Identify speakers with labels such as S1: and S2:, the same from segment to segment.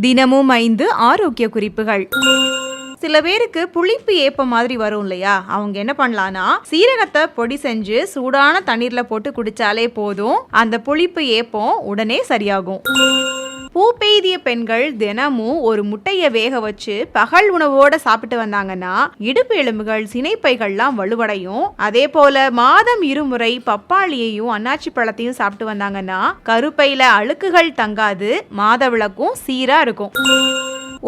S1: தினமும் ஐந்து ஆரோக்கிய குறிப்புகள். சில பேருக்கு புளிப்பு ஏப்பம் மாதிரி வரும் இல்லையா? அவங்க என்ன பண்ணலாம்னா சீரகத்தை பொடி செஞ்சு சூடான தண்ணீர்ல போட்டு குடிச்சாலே போதும். அந்த புளிப்பு ஏப்பம் உடனே சரியாகும். பூ பெய்திய பெண்கள் தினமும் ஒரு முட்டையை வேக வச்சு பகல் உணவோட சாப்பிட்டு வந்தாங்கன்னா இடுப்பு எலும்புகள் சினைப்பைகள்லாம் வலுவடையும். அதே போல மாதம் இருமுறை பப்பாளியையும் அன்னாச்சி பழத்தையும் சாப்பிட்டு வந்தாங்கன்னா கருப்பையில அழுக்குகள் தங்காது மாத விளக்கும் சீரா இருக்கும்.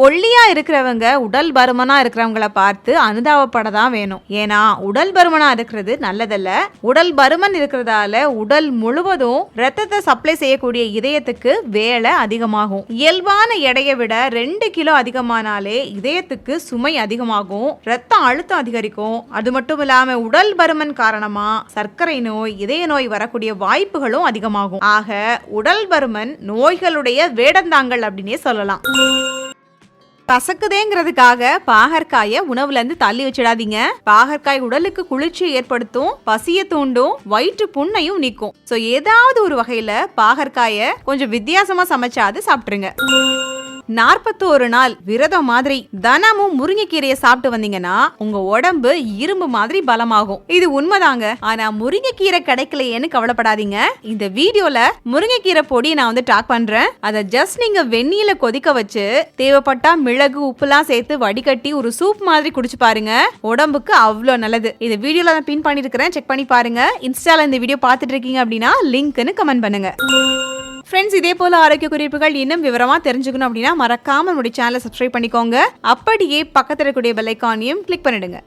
S1: ஒல்லியா இருக்கிறவங்க உடல் பருமனா இருக்கிறவங்கள பார்த்து அனுதாபப்பட தான் வேணும். ஏன்னா உடல் பருமனா இருக்கிறது நல்லதல்ல. உடல் பருமன் இருக்கிறதால உடல் முழுவதும் ரத்தத்தை சப்ளை செய்யக்கூடிய இதயத்துக்கு வேலை அதிகமாகும். இயல்பான எடையை விட ரெண்டு கிலோ அதிகமானாலே இதயத்துக்கு சுமை அதிகமாகும். ரத்த அழுத்தம் அதிகரிக்கும். அது மட்டும் இல்லாம உடல் பருமன் காரணமா சர்க்கரை நோய் இதய நோய் வரக்கூடிய வாய்ப்புகளும் அதிகமாகும். ஆக உடல் பருமன் நோய்களுடைய வேடந்தாங்கள் அப்படின்னே சொல்லலாம். பசக்குதேங்கிறதுக்காக பாகற்காயை உணவுல இருந்து தள்ளி வச்சிடாதீங்க. பாகற்காய் உடலுக்கு குளிர்ச்சி ஏற்படுத்தும் பசிய தூண்டும் வயிற்று புண்ணையும் நீக்கும். சோ ஏதாவது ஒரு வகையில பாகற்காயை கொஞ்சம் வித்தியாசமா சமைச்சாது சாப்பிட்டுருங்க. நாற்பத்தோரு நாள் விரதம் மாதிரி தினமும் முருங்கைக்கீரையை சாப்பிட்டு வந்தீங்கன்னா உங்க உடம்பு இரும்பு மாதிரி பலமாகும். இது உண்மைதாங்க. ஆனா முருங்கைக்கீரை கிடைக்கலையேன்னு கவலைப்படாதீங்க. இந்த வீடியோல முருங்கைக்கீரை பொடி நான் வந்து டாக் பண்றேன். அதை ஜஸ்ட் நீங்க வெந்நியில கொதிக்க வச்சு தேவைப்பட்டா மிளகு உப்புலாம் சேர்த்து வடிகட்டி ஒரு சூப் மாதிரி குடிச்சு பாருங்க. உடம்புக்கு அவ்வளோ நல்லது. இந்த வீடியோல நான் பின் பண்ணிருக்கிறேன் செக் பண்ணி பாருங்க. இன்ஸ்டால இந்த வீடியோ பார்த்துட்டு இருக்கீங்க அப்படின்னா லிங்க்னு கமெண்ட் பண்ணுங்க. ஃப்ரெண்ட்ஸ் இதே போல ஆரோக்கிய குறிப்புகள் இன்னும் விவரமா தெரிஞ்சுக்கணும் அப்படின்னா மறக்காம நம்முடைய சேனலை சப்ஸ்கிரைப் பண்ணிக்கோங்க. அப்படியே பக்கத்தில் இருக்கக்கூடிய பெல் ஐக்கானையும் கிளிக் பண்ணிடுங்க.